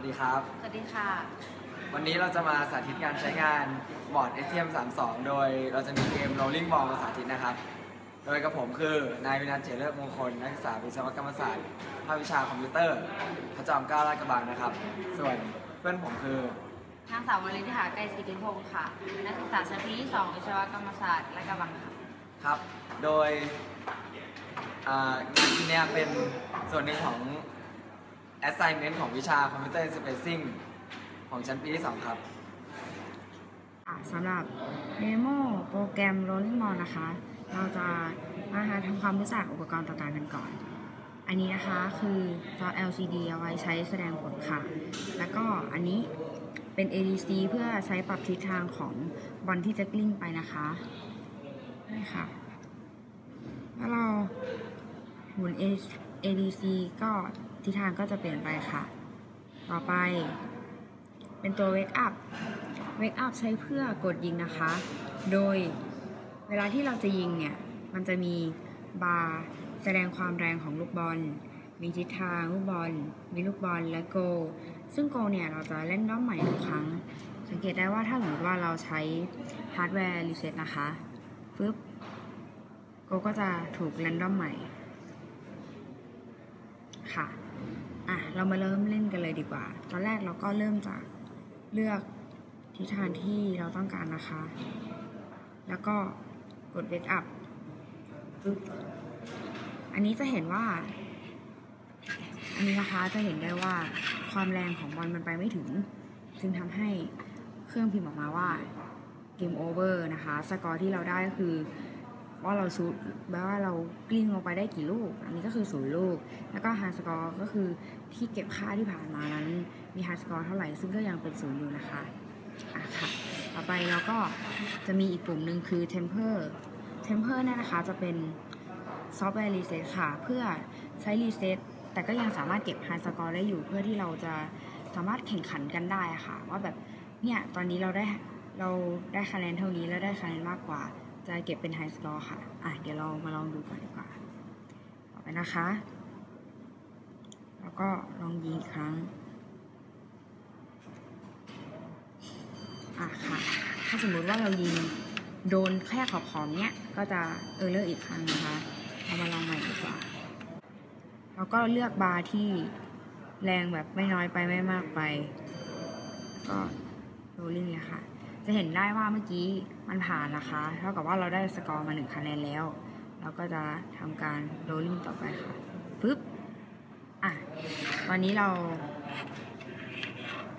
วัสดีครับ สวัสดีค่ะ วันนี้เราจะมาสาธิตการใช้งานบอร์ด STM32 โดยเราจะมีเกม Rolling Ball มาสาธิตนะครับ โดยกับผมคือนายวินันท์เจริญมงคลนักศึกษาวิศวกรรมศาสตร์ภาควิชาคอมพิวเตอร์พระจอมเกล้าลาดกระบังนะครับ ส่วนเพื่อนผมคือนางสาววลินทิหาไกรศรีกินพงศ์ค่ะ นักศึกษาชั้นปีที่2วิศวกรรมศาสตร์และกระบังค่ะ ครับ โดยอ่างานที่เนี้ยเป็นส่วนหนึ่งของ assignment ของวิชา Computer Spacing ของชั้นปีที่ 2 ครับอะสำหรับเดโมโปรแกรม Rolling Ball นะคะ เราจะมาหาทำความรู้จักอุปกรณ์ต่างๆกันก่อน อันนี้นะคะคือจอ LCD เอาไว้ใช้แสดงผลค่ะ แล้วก็อันนี้เป็น ADC เพื่อใช้ปรับทิศทางของบอลที่จะกลิ้งไปนะคะนี่ค่ะถ้าเราหมุน ADC ก็ ทิศทางก็จะเปลี่ยนไปค่ะ ต่อไป เป็นตัว Wake Up Wake Up ใช้เพื่อกดยิงนะคะ โดยเวลาที่เราจะยิงเนี่ย มันจะมีบาร์แสดงความแรงของลูกบอล มีทิศทางลูกบอล มีลูกบอลและโก ซึ่งโกเนี่ยเราจะเล่นรอบใหม่ทุกครั้ง สังเกตได้ว่าถ้าสมมติว่าเราใช้ฮาร์ดแวร์รีเซ็ตนะคะฟึบโกก็จะถูกเล่นรอบใหม่ค่ะ อะเรามาเริ่มเล่นกันเลยดีกว่า ตอนแรกเราก็เริ่มจากเลือกทิศทางที่เราต้องการนะคะ แล้วก็กด wake up ปึ๊บอันนี้จะเห็นว่า อันนี้นะคะจะเห็นได้ว่าความแรงของบอลมันไปไม่ถึง จึงทำให้เครื่องพิมพ์ออกมาว่า game over นะคะ สกอร์ที่เราได้ก็คือ ว่าเราชูแปลว่าเรากลิ้งลงไปได้กี่ลูก อันนี้ก็คือศูนย์ลูก แล้วก็ hard score ก็คือที่เก็บค่าที่ผ่านมานั้น มี hard score เท่าไหร่ ซึ่งก็ยังเป็นศูนย์อยู่นะคะอะค่ะ ต่อไปเราก็จะมีอีกปุ่มหนึ่งคือ temper temper เนี่ยนะคะจะเป็นซอฟต์แวร์รีเซ็ตค่ะ เพื่อใช้รีเซ็ตแต่ก็ยังสามารถเก็บ high score ได้อยู่ เพื่อที่เราจะสามารถแข่งขันกันได้ค่ะ ว่าแบบเนี่ยตอนนี้เราได้เราได้คะแนนเท่านี้แล้วได้คะแนนมากกว่า จะเก็บเป็น high score ค่ะ อะ เดี๋ยวเรามาลองดูก่อนดีกว่า ต่อไปนะคะ แล้วก็ลองยิงอีกครั้ง อะค่ะ ถ้าสมมติว่าเรายิงโดนแค่ขอบขอบเนี้ย ก็จะเออเลอร์อีกครั้งนะคะเรามาลองใหม่ดีกว่า แล้วก็เลือกบาร์ที่แรงแบบไม่น้อยไปไม่มากไป ก็โรลลิ่งเลยค่ะ จะเห็นได้ว่าเมื่อกี้มันผ่านนะคะ เท่ากับว่าเราได้สกอร์มาหนึ่งคะแนนแล้ว เราก็จะทำการโรลลิ่งต่อไปค่ะปึ๊บอะตอนนี้เรา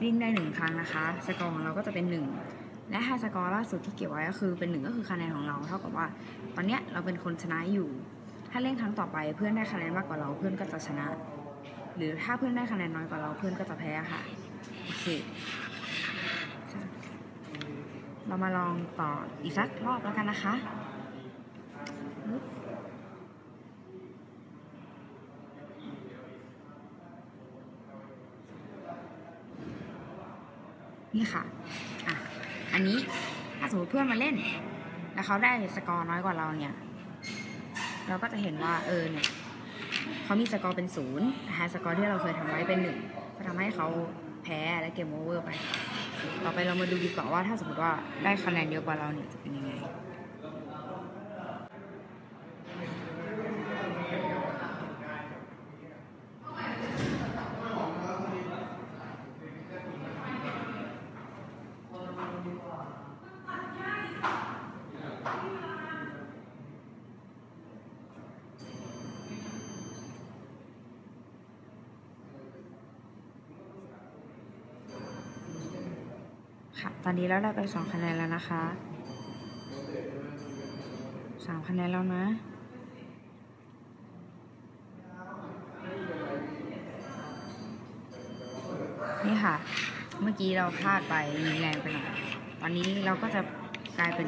วิ่งได้หนึ่งครั้งนะคะ สกอร์ของเราก็จะเป็นหนึ่งและไฮสกอร์ล่าสุดที่เก็บไว้ก็คือเป็นหนึ่งก็คือคะแนนของเรา เท่ากับว่า ตอนเนี้ยเราเป็นคนชนะอยู่ ถ้าเล่นครั้งต่อไปเพื่อนได้คะแนนมากกว่าเราเพื่อนก็จะชนะ หรือถ้าเพื่อนได้คะแนนน้อยกว่าเราเพื่อนก็จะแพ้ค่ะโอเค เรามาลองต่ออีกสักรอบแล้วกันนะคะนี่ค่ะ อะ อันนี้ถ้าสมมติเพื่อนมาเล่น แล้วเขาได้สกอร์น้อยกว่าเราเนี่ย เราก็จะเห็นว่า เออ เนี่ย เขามีสกอร์เป็นศูนย์แต่ไฮสกอร์ที่เราเคยทำไว้เป็นหนึ่งจะทำให้เขา แพ้และเกมโอเวอร์ไป ต่อไปเรามาดูดีกว่าว่าถ้าสมมติว่าได้คะแนนเยอะกว่าเราเนี่ยจะเป็นยังไง ค่ะ ตอนนี้เราได้ไปสองคะแนนแล้วนะคะสามคะแนนแล้วนะนี่ค่ะ เมื่อกี้เราพลาดไปยิงแรงไปหน่อยตอนนี้เราก็จะกลายเป็น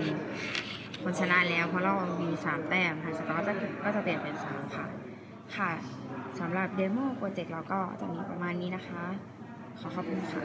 คนชนะแล้วเพราะเรามีสามแต้มค่ะสกอร์จะก็จะเปลี่ยนเป็นสามค่ะ ค่ะสำหรับเดโมโปรเจกต์เราก็จะมีประมาณนี้นะคะ ขอขอบคุณค่ะ